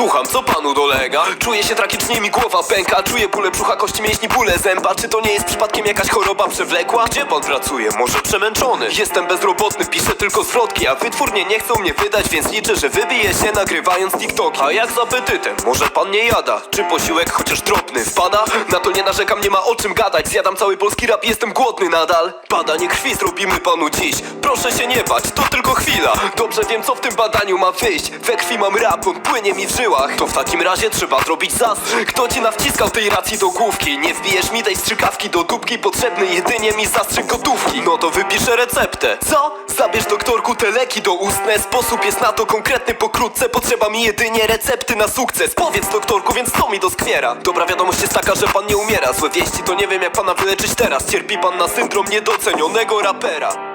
Słucham, co panu dolega? Czuję się tragicznie, mi głowa pęka Czuję bóle brzucha, kości mięśni, bóle zęba Czy to nie jest przypadkiem jakaś choroba przewlekła? Gdzie pan pracuje? Może przemęczony? Jestem bezrobotny, piszę tylko zwrotki A wytwórnie nie chcą mnie wydać, więc liczę, że wybije się nagrywając TikToki A jak z apetytem? Może pan nie jada? Czy posiłek chociaż drobny wpada? Na to nie narzekam, nie ma o czym gadać Zjadam cały polski rap jestem głodny nadal Badanie krwi zrobimy panu dziś Proszę się nie bać, to tylko chwila Dobrze wiem co w tym badaniu ma wyjść We krwi mam rap, on płynie mi w żyłach. To w takim razie trzeba zrobić zastrzyk. Kto ci nawciskał tej racji do główki? Nie wbijesz mi tej strzykawki do dupki. Potrzebny jedynie mi zastrzyk gotówki. No to wypiszę receptę. Co? Zabierz doktorku te leki do ustne Sposób jest na to konkretny. Pokrótce Potrzeba mi jedynie recepty na sukces. Powiedz doktorku, więc co mi doskwiera? Dobra wiadomość jest taka, że pan nie umiera. Złe wieści to nie wiem jak pana wyleczyć teraz. Cierpi pan na syndrom niedocenionego rapera